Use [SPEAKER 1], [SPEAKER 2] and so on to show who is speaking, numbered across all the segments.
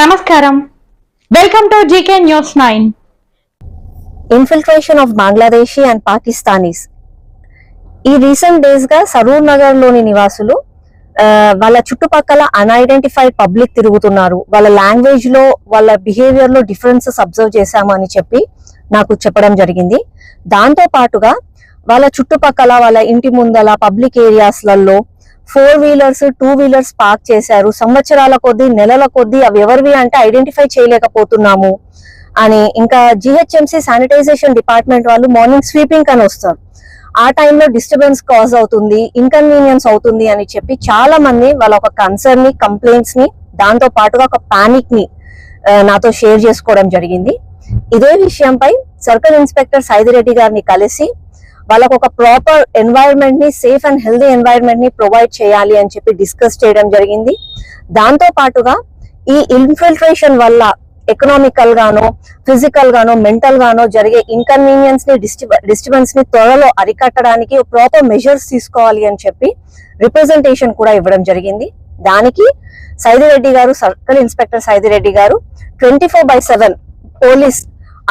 [SPEAKER 1] నమస్కారం. Welcome to GK news nine
[SPEAKER 2] infiltration of Bangladeshi and Pakistanis ఈ recent డేస్గా Saroor నగర్లోని నివాసులు వాళ్ళ చుట్టుపక్కల అన్ఐడెంటిఫైడ్ పబ్లిక్ తిరుగుతున్నారు. వాళ్ళ లాంగ్వేజ్లో వాళ్ళ బిహేవియర్లో డిఫరెన్సెస్ అబ్జర్వ్ చేశాము అని చెప్పి నాకు చెప్పడం జరిగింది. దాంతో పాటుగా వాళ్ళ చుట్టుపక్కల వాళ్ళ ఇంటి ముందల public ఏరియాస్లలో four wheelers two wheelers park చేశారు. సంవత్సరాల కొద్దీ నెలల కొద్దీ అవి ఎవరివి అంటే ఐడెంటిఫై చేయలేకపోతున్నాము అని. ఇంకా జిహెచ్ఎంసీ శానిటైజేషన్ డిపార్ట్మెంట్ వాళ్ళు మార్నింగ్ స్వీపింగ్ అని వస్తారు. ఆ టైంలో డిస్టర్బెన్స్ కాజ్ అవుతుంది ఇన్కన్వీనియన్స్ అవుతుంది అని చెప్పి చాలా మంది వాళ్ళ ఒక కన్సర్న్ని కంప్లైంట్స్ని దాంతో పాటుగా ఒక పానిక్ని నాతో షేర్ చేసుకోవడం జరిగింది. ఇదే విషయంపై సర్కిల్ ఇన్స్పెక్టర్ సైదిరెడ్డి గారిని కలిసి వాళ్ళకు ఒక ప్రాపర్ ఎన్వైరన్మెంట్ని సేఫ్ అండ్ హెల్దీ ఎన్వైరన్మెంట్ని ప్రొవైడ్ చేయాలి అని చెప్పి డిస్కస్ చేయడం జరిగింది. దాంతో పాటుగా ఈ ఇన్ఫిల్ట్రేషన్ వల్ల ఎకనామికల్ గానో ఫిజికల్ గానో మెంటల్ గానో జరిగే ఇన్కన్వీనియన్స్ని డిస్టర్బెన్స్ని త్వరలో అరికట్టడానికి ప్రాపర్ మెజర్స్ తీసుకోవాలి అని చెప్పి రిప్రజెంటేషన్ కూడా ఇవ్వడం జరిగింది. దానికి సైదిరెడ్డి గారు సర్కిల్ ఇన్స్పెక్టర్ సైదిరెడ్డి గారు twenty four by seven police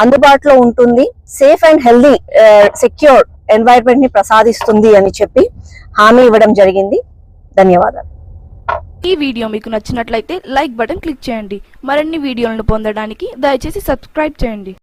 [SPEAKER 2] అందుబాటులో ఉంటుంది. సేఫ్ అండ్ హెల్దీ సెక్యూర్ ఎన్వైరన్మెంట్ని ప్రసాదిస్తుంది అని చెప్పి హామీ ఇవ్వడం జరిగింది. ధన్యవాదాలు.
[SPEAKER 3] ఈ వీడియో మీకు నచ్చినట్లయితే లైక్ బటన్ క్లిక్ చేయండి. మరిన్ని వీడియోలను పొందడానికి దయచేసి సబ్స్క్రైబ్ చేయండి.